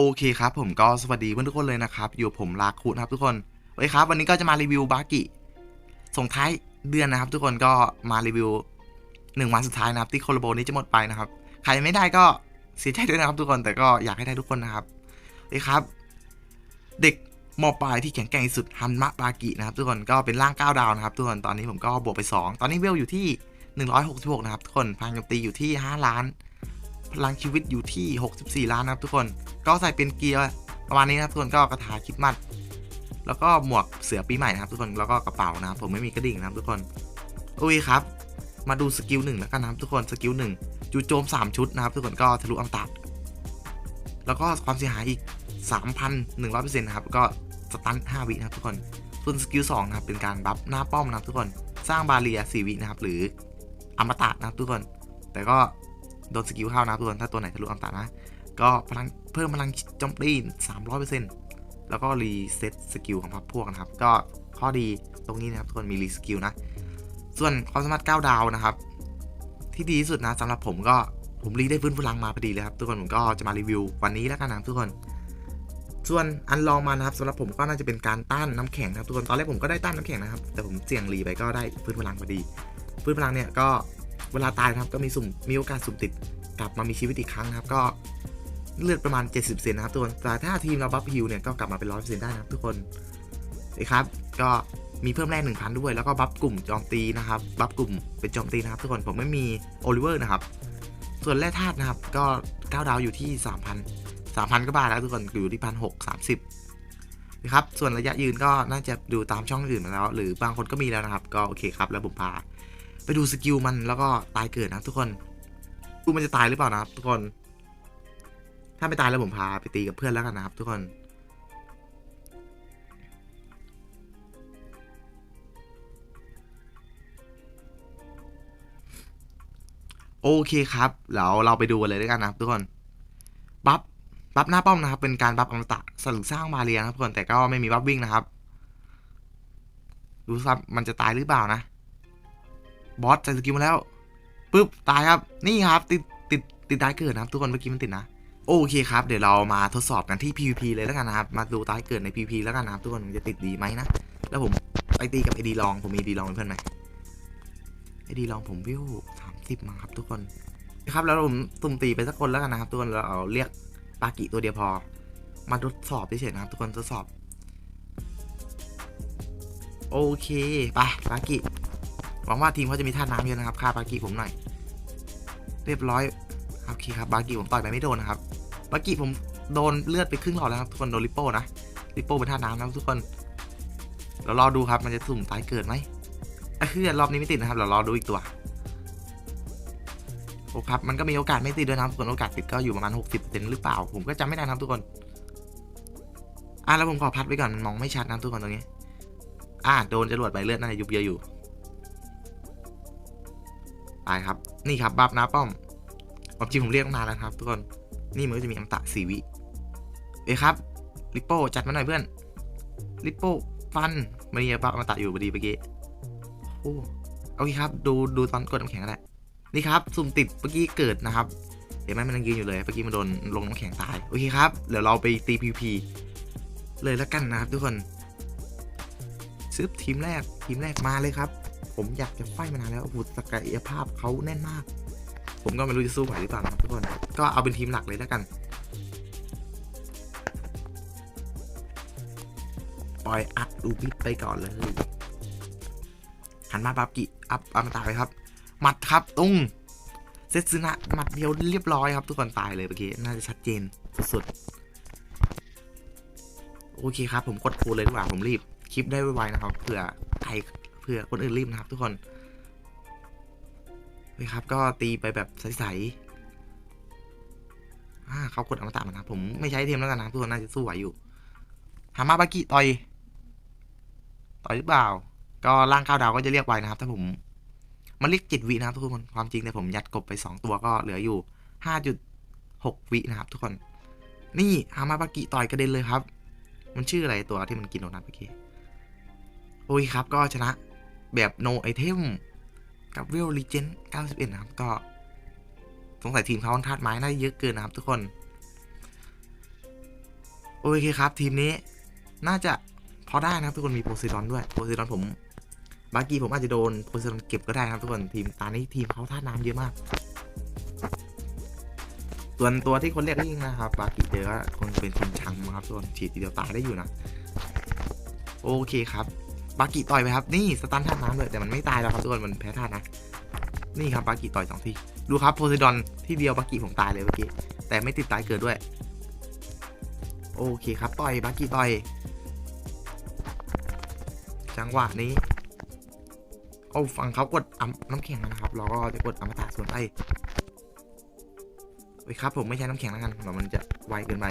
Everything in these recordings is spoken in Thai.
โอเคครับผมก็สวัสดีเพื่อนทุกคนเลยนะครับ อยู่ผมลาคุนะครับทุกคนโอเคครับ วันนี้ก็จะมารีวิวบากิส่งท้ายเดือนนะครับ ทุกคนก็มารีวิวหนึ่งวันสุดท้ายนะครับที่โคโลโบนี้จะหมดไปนะครับใครไม่ได้ก็เสียใจด้วยนะครับ ทุกคนแต่ก็อยากให้ได้ทุกคนนะครับโอเคครับ เด็กมอปลายที่แข็งแกร่งที่สุดฮันมะบากินะครับ ทุกคนก็เป็นร่าง9ดาวนะครับ ทุกคนตอนนี้ผมก็บวกไป 2 ตอนนี้เวลอยู่ที่ 166 นะครับ ทุกคนพลังโจมตีอยู่ที่ 5 ล้าน พลังชีวิตอยู่ที่ 64 ล้านนะครับทุกคน ก็ใส่เป็นเกียร์ประมาณนี้นะครับทุกคนก็กระถาคิดมัด แล้วก็หมวกเสือปีใหม่นะครับทุกคนแล้วก็กระเป๋านะครับผมไม่มีกระดิ่งนะครับทุกคนโอเคครับ มาดูสกิลหนึ่งแล้วกันนะครับทุกคนสกิลหนึ่งจูโจม 3 ชุดนะครับทุกคนก็ทะลุอัมตัดแล้วก็ความเสียหายอีก 3,100%นะครับก็สตัน5วินะครับทุกคนส่วนสกิล2นะครับเป็นการบัฟหน้าป้อมนะครับทุกคนสร้างบาเรีย4วินะครับหรืออมตะนะครับทุกคน แต่ก็ โดนสกิลเข้านะครับทุกคนถ้าตัวไหนทะลุอัมตะนะ ก็พลังเพิ่มพลังโจมตี300%แล้วก็รีเซ็ตสกิลของพักพวกนะครับ ก็ข้อดีตรงนี้นะครับทุกคนมีรีสกิลนะ ส่วนความสามารถ9ดาวนะครับ ที่ดีที่สุดนะสำหรับผมก็ผมรีได้ฟื้นพลังมาพอดีเลยครับ ทุกคนผมก็จะมารีวิววันนี้แล้วกันนะทุกคน ส่วนอันลองมานะครับสำหรับผมก็น่าจะเป็นการต้านน้ำแข็งนะครับทุกคนตอนแรกผมก็ได้ต้านน้ำแข็งนะครับ แต่ผมเสี่ยงรีไปก็ได้ฟื้นพลังพอดี ฟื้นพลังเนี่ยก็ เวลาตายนะครับก็มีสุ่มมีโอกาสสุ่มติดกลับมามีชีวิตอีกครั้งนะครับก็เลือดประมาณ 70เซนนะครับทุกคนแต่ถ้าทีมเราบัฟฮิวเนี่ยก็กลับมาเป็นร้อยเซนได้นะครับทุกคนนะครับก็มีเพิ่มแรง1,000 ด้วย แล้วก็บัฟกลุ่มโจมตีนะครับบัฟกลุ่มเป็นโจมตีนะครับทุกคนผมไม่มีโอลิเวอร์นะครับส่วนแร่ธาตุนะครับก็9ดาวอยู่ที่ 3,000 3,000ก็บาทแล้วทุกคนอยู่ที่พันหกสามสิบนะครับส่วนระยะยืนก็น่าจะดูตามช่องอื่นมาแล้ว หรือบางคนก็มีแล้วนะครับ ก็โอเคครับ แล้วผมพา ไปดูสกิลมันแล้วก็ตายเกิดนะทุกคนดูมันจะตายหรือเปล่านะครับ ทุกคน ถ้าไม่ตายแล้วผมพาไปตีกับเพื่อนแล้วกันนะครับ ทุกคนโอเคครับแล้วเราไปดูกันเลยด้วยกันนะครับทุกคนบัฟบัฟหน้าป้อมนะครับ เป็นการบัฟอมตะสลึงสร้างมาเรียนะครับทุกคนแต่ก็ไม่มีบัฟวิ่งนะครับ ดูครับมันจะตายหรือเปล่านะ บอสใส่สกิลมาแล้วปุ๊บตายครับนี่ครับติดติดติดตายเกิดนะครับทุกคนเมื่อกี้มันติดนะโอเคครับเดี๋ยวเรามาทดสอบกันที่ PVP เลยแล้วกันนะครับมาดูตายเกิดใน PVP แล้วกันนะครับทุกคนมันจะติดดีไหมนะแล้วผมไปตีกับไอดีลองผมมีดีลองเป็นเพื่อนไหมไอดีลองผมวิวสามสิบมั้งครับทุกคนครับแล้วผมตุ่มตีไปสักคนแล้วกันนะครับทุกคนเราเอาเรียกปากิตัวเดียวพอ มาทดสอบเฉยๆนะครับ ทุกคนทดสอบ โอเคไปปากิ หวังว่าทีมเขาจะมีท่าน้ำเยอะนะครับฆ่าบากิผมหน่อย เรียบร้อยโอเคครับบากิผมต่อยไปไม่โดนนะครับบากิผมโดนเลือดไปครึ่งหลอดแล้วครับทุกคนโดนลิปโป้นะลิปโป้เป็นท่าน้ำนะทุกคนเรารอดูครับมันจะสุ่มตายเกิดไหมอะคือรอบนี้ไม่ติดนะครับเรารอดูอีกตัวโอ้ครับมันก็มีโอกาสไม่ติดด้วยนะส่วนโอกาสติดก็อยู่ประมาณ 60%หรือเปล่า ผมก็จำไม่ได้นะครับทุกคน อะแล้วผมขอพัดไว้ก่อนมันมองไม่ชัดนะทุกคนตรงนี้ อะโดนจรวดไปเลือดน่าจะยุบเยอะอยู่ ตายครับ นี่ครับบัฟนาป้อมความจริงผมเรียกตั้งนานแล้วครับ ทุกคน นี่มันก็จะมีอัมตะสีวิเอ้ยครับลิปโป้จัดมาหน่อยเพื่อนลิปโป้ฟันมันมีบัฟอัมตะอยู่พอดีเมื่อกี้โอ้โอเคครับ ดูดูตอนกดน้ำแข็งก็ได้นี่ครับสุ่มติดเมื่อกี้เกิดนะครับเห็นไหมมันยังยืนอยู่เลยเมื่อกี้มันโดนลงน้ำแข็งตายโอเคครับเดี๋ยวเราไปตีพีพีเลยแล้วกันนะครับ ทุกคนซึบทีมแรกทีมแรกมาเลยครับ ผมอยากจะไฟมานานแล้วโอ้โหศักยภาพเขาแน่นมาก ผมก็ไม่รู้จะสู้ไหวหรือเปล่าครับทุกคน ก็เอาเป็นทีมหลักเลยแล้วกัน ปล่อยอัดลูบิดไปก่อนเลยหันมาบับกิอัพอัมตาไปครับ หมัดครับตุ้งเซตซึนะหมัดเดียวเรียบร้อยครับ ทุกคนตายเลยเมื่อกี้น่าจะชัดเจนสุดๆโอเคครับ ผมกดคูเลยดีกว่าผมรีบคลิปได้ไวๆนะครับเผื่อใคร ผื่อคนอื่นรีบนะครับทุกคนนี่ครับ ก็ตีไปแบบใสๆอ่าเขากดอมตะมานะผมไม่ใช้เทมแล้วกันนะครับทุกคนน่าจะสู้ไหวอยู่ฮามาบากิต่อย ต่อยหรือเปล่า ก็ร่างข้าวดาวก็จะเรียกไวนะครับถ้าผม มันเรียกเจ็ดวินะครับทุกคนความจริงเนี่ยผมยัดกบไปสองตัวก็เหลืออยู่ห้าจุดหกวินะครับทุกคน นี่ฮามาบากิต่อยกระเด็นเลยครับ มันชื่ออะไรตัวที่มันกินโดนัทเมื่อกี้โอเคครับ ก็ชนะ แบบ no item กับเวล legend 91 นะครับ ก็ สงสัยทีมเขาธาตุไม้ น่าจะเยอะเกินนะครับทุกคน โอเคครับ ทีมนี้น่าจะพอได้นะครับ ทุกคนมีโพไซดอนด้วยโพไซดอนผมบากี้ผมอาจจะโดนโพไซดอนเก็บก็ได้นะครับทุกคนทีมตานี้ทีมเขาท่าน้ำเยอะมาก ส่วนตัวที่คนเรียกยิ่งนะครับบากี้เจอคงจะเป็นคนชังมั้งครับทุกคนฉีดทีเดียวตายได้อยู่นะ โอเคครับ บากิต่อยไปครับ นี่สตันท่าน้ำเลยแต่มันไม่ตายแล้วครับทุกคนมันแพ้ท่านะ นี่ครับบากิต่อยสองทีดูครับโพไซดอนที่เดียวบากิผมตายเลยเมื่อกี้แต่ไม่ติดตายเกิดด้วย โอเคครับต่อยบากิต่อย จังหวะนี้เอาฟังเขากดอำน้ำแข็งนะครับ เราก็จะกดอมตะส่วนไปเฮ้ครับผมไม่ใช้น้ำแข็งแล้วกันเดี๋ยวมันจะไวเกินไป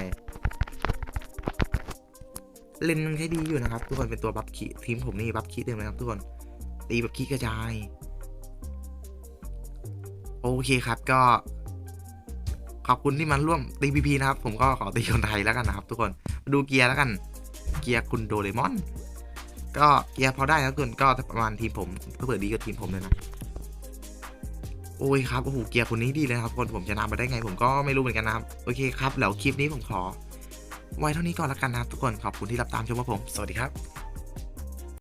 เลนมันใช้ดีอยู่นะครับ ทุกคนเป็นตัวบัฟคีทีมผมนี่บัฟคีเต็มเลยครับทุกคนตีแบบคีกระจาย โอเคครับก็ ขอบคุณที่มาร่วมตีพีพีนะครับ ผมก็ขอตีคนไทยแล้วกันนะครับ ทุกคนมาดูเกียร์แล้วกัน เกียร์คุณโดเรมอน ก็เกียร์พอได้ครับทุกคนก็ประมาณทีมผมก็เผื่อดีกับทีมผมเลยนะโอ้ยครับโอ้โหเกียร์คนนี้ดีเลยครับคนผมชนะมาได้ไง ผมก็ไม่รู้เหมือนกันนะครับ โอเคครับแล้วคลิปนี้ผมขอ ไว้เท่านี้ก่อนละกันนะครับทุกคนขอบคุณที่รับตามชมว่าผม สวัสดีครับ